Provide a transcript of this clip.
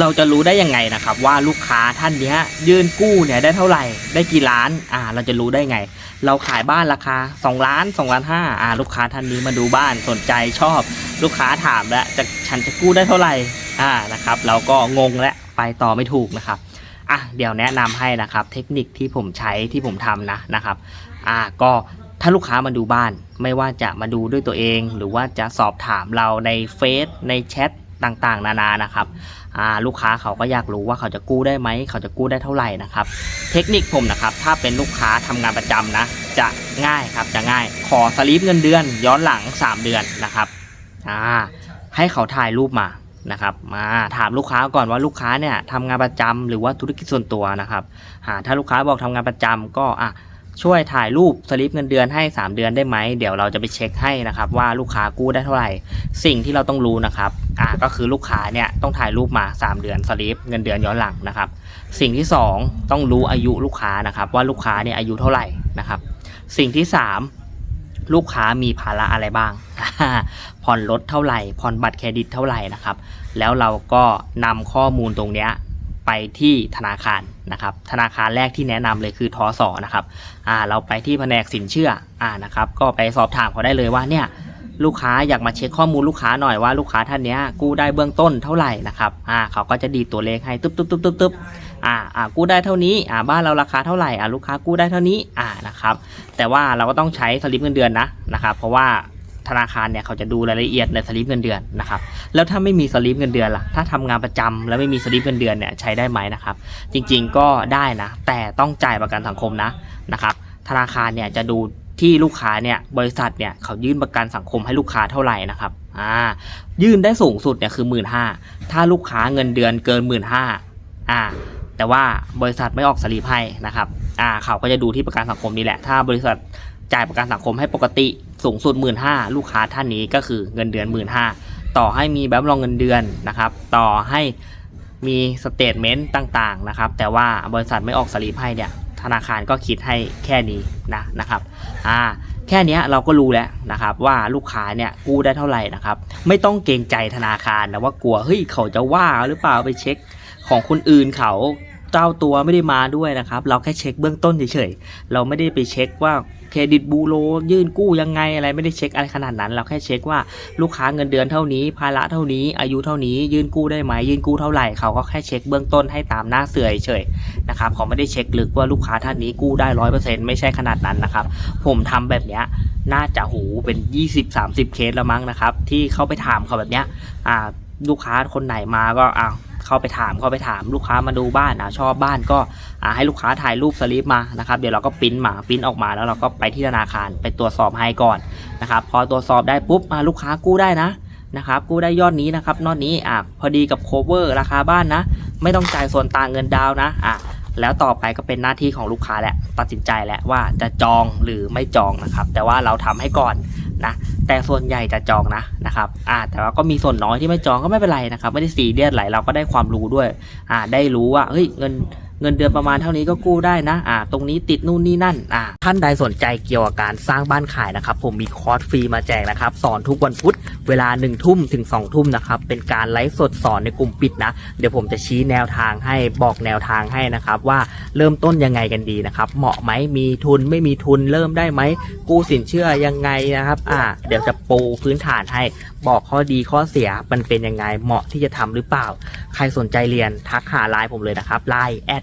เราจะรู้ได้ยังไงนะครับว่าลูกค้าท่านเนี้ยยื่นกู้เนี่ยได้เท่าไหร่ได้กี่ล้านอ่าเราจะรู้ได้ไง เราขายบ้านราคา 2 ล้าน2ล้าน5อ่าลูกค้าท่านนี้มาดูบ้านสนใจชอบ ลูกค้าถามแล้วจะฉันจะกู้ได้เท่าไหร่อ่านะครับ เราก็งงและไปต่อไม่ถูกนะครับอะเดี๋ยวแนะนำให้นะครับเทคนิคที่ผมใช้ที่ผมทำนะนะครับอ่าก็ถ้าลูกค้ามาดูบ้านไม่ว่าจะมาดูด้วยตัวเอง หรือว่าจะสอบถามเราในเฟซในแชท ต่างๆ นานานะครับลูกค้าเขาก็อยากรู้ว่าเขาจะกู้ได้ไหมเขาจะกู้ได้เท่าไหร่นะครับ เทคนิคผมนะครับ ถ้าเป็นลูกค้าทำงานประจำนะ จะง่ายครับจะง่ายขอสลิปเงินเดือน ย้อนหลัง 3 เดือนนะครับให้เขาถ่ายรูปมานะครับมาถามลูกค้าก่อนว่าลูกค้าเนี่ยทำงานประจำหรือว่าธุรกิจส่วนตัวนะครับอ่าถ้าลูกค้าบอกทำงานประจำก็อะ ช่วยถ่ายรูปสลิปเงินเดือนให้ 3 เดือนได้ไหม เดี๋ยวเราจะไปเช็คให้นะครับ ว่าลูกค้ากู้ได้เท่าไหร่ สิ่งที่เราต้องรู้นะครับอ่าก็คือลูกค้าเนี่ยต้องถ่ายรูปมา 3 เดือนสลิปเงินเดือนย้อนหลังนะครับ สิ่งที่ 2 ต้องรู้อายุลูกค้านะครับ ว่าลูกค้าเนี่ยอายุเท่าไหร่นะครับ สิ่งที่ 3 ลูกค้ามีภาระอะไรบ้าง ผ่อนรถเท่าไหร่ผ่อนบัตรเครดิตเท่าไหร่นะครับ แล้วเราก็นำข้อมูลตรงเนี้ย ไปที่ธนาคารนะครับ ธนาคารแรกที่แนะนำเลยคือทอสอนะครับอ่าเราไปที่แผนกสินเชื่ออ่านะครับ ก็ไปสอบถามเขาได้เลยว่าเนี่ยลูกค้าอยากมาเช็คข้อมูลลูกค้าหน่อยว่าลูกค้าท่านเนี้ยกู้ได้เบื้องต้นเท่าไหร่นะครับอ่าเขาก็จะดีตัวเลขให้ตึ๊บตึ๊บตึ๊บตึ๊บตึ๊บอ่าอ่ากู้ได้เท่านี้อ่าบ้านเราราคาเท่าไหร่อ่าลูกค้ากู้ได้เท่านี้อ่านะครับแต่ว่าเราก็ต้องใช้สลิปเงินเดือนนะนะครับเพราะว่า ธนาคารเนี่ยเขาจะดูรายละเอียดในสลิปเงินเดือนนะครับแล้วถ้าไม่มีสลิปเงินเดือนล่ะถ้าทำงานประจำแล้วไม่มีสลิปเงินเดือนเนี่ยใช้ได้ไหมนะครับ จริงๆก็ได้นะ แต่ต้องจ่ายประกันสังคมนะนะครับธนาคารเนี่ยจะดูที่ลูกค้าเนี่ยบริษัทเนี่ยเขายื่นประกันสังคมให้ลูกค้าเท่าไหร่นะครับอ่ายื่นได้สูงสุดเนี่ยคือหมื่นห้าถ้าลูกค้าเงินเดือนเกินหมื่นห้าอ่าแต่ว่าบริษัทไม่ออกสลิปให้นะครับอ่าเขาก็จะดูที่ประกันสังคมนี่แหละ ถ้าบริษัท จ่ายประกันสังคมให้ปกติสูงสุดหมื่นห้าลูกค้าท่านนี้ก็คือเงินเดือนหมื่นห้าต่อให้มีแบบรองเงินเดือนนะครับ ต่อให้มีสเตทเมนต์ต่างๆนะครับ แต่ว่าบริษัทไม่ออกสลิปให้เนี่ยธนาคารก็คิดให้แค่นี้นะนะครับอ่าแค่นี้เราก็รู้แล้วนะครับว่าลูกค้าเนี่ยกู้ได้เท่าไหร่นะครับ ไม่ต้องเกรงใจธนาคารนะว่ากลัวเฮ้ยเขาจะว่าหรือเปล่าไปเช็คของคนอื่นเขา เจ้าตัวไม่ได้มาด้วยนะครับ เราแค่เช็คเบื้องต้นเฉยๆ เราไม่ได้ไปเช็คว่าเครดิตบูโรยื่นกู้ยังไงอะไรไม่ได้เช็คอะไรขนาดนั้น เราแค่เช็คว่าลูกค้าเงินเดือนเท่านี้ ภาระเท่านี้ อายุเท่านี้ ยื่นกู้ได้ไหมยื่นกู้เท่าไหร่เขาก็แค่เช็คเบื้องต้นให้ตามหน้าเสือเฉยๆนะครับเขาไม่ได้เช็คลึกว่าลูกค้าท่านนี้กู้ได้ร้อยเปอร์เซ็นต์ไม่ใช่ขนาดนั้นนะครับ ผมทำแบบเนี้ยน่าจะหูเป็น 20-30 เคสแล้วมั้งนะครับ ที่เข้าไปถามเขาแบบเนี้ยอ่าลูกค้าคนไหนมาก็อ่า เข้าไปถามเข้าไปถามลูกค้ามาดูบ้านอ่าชอบบ้านก็อ่าให้ลูกค้าถ่ายรูปสลิปมานะครับเดี๋ยวเราก็ปริ้นมาปริ้นออกมาแล้วเราก็ไปที่ธนาคารไปตรวจสอบให้ก่อนนะครับพอตรวจสอบได้ปุ๊บอ่าลูกค้ากู้ได้นะนะครับกู้ได้ยอดนี้นะครับนอดนี้อ่าพอดีกับโคเวอร์ราคาบ้านนะ ไม่ต้องจ่ายส่วนต่างเงินดาวน์นะอ่าแล้วต่อไปก็เป็นหน้าที่ของลูกค้าแหละตัดสินใจแหละว่าจะจองหรือไม่จองนะครับ แต่ว่าเราทำให้ก่อนนะ แต่ส่วนใหญ่จะจองนะนะครับอ่าแต่ว่าก็มีส่วนน้อยที่ไม่จองก็ไม่เป็นไรนะครับ ไม่ได้ซีเรียสไหลเราก็ได้ความรู้ด้วยอ่าได้รู้ว่าเฮ้ยเงิน เงินเดือนประมาณเท่านี้ก็กู้ได้นะอ่าตรงนี้ติดนู่นนี่นั่นอ่าท่านใดสนใจเกี่ยวกับการสร้างบ้านขายนะครับ ผมมีคอร์สฟรีมาแจกนะครับ สอนทุกวันพุธเวลา1นึ่ทุ่มถึง2องทุ่มนะครับ เป็นการไลฟ์สดสอนในกลุ่มปิดนะ เดี๋ยวผมจะชี้แนวทางให้บอกแนวทางให้นะครับ ว่าเริ่มต้นยังไงกันดีนะครับ เหมาะไหมมีทุนไม่มีทุนเริ่มได้ไหมกู้สินเชื่อยังไงนะครับ อ่า เดี๋ยวจะปูพื้นฐานให้บอกข้อดีข้อเสียมันเป็นยังไงเหมาะที่จะทำหรือเปล่า ใครสนใจเรียนทักหาไลน์ผมเลยนะครับไลน์ at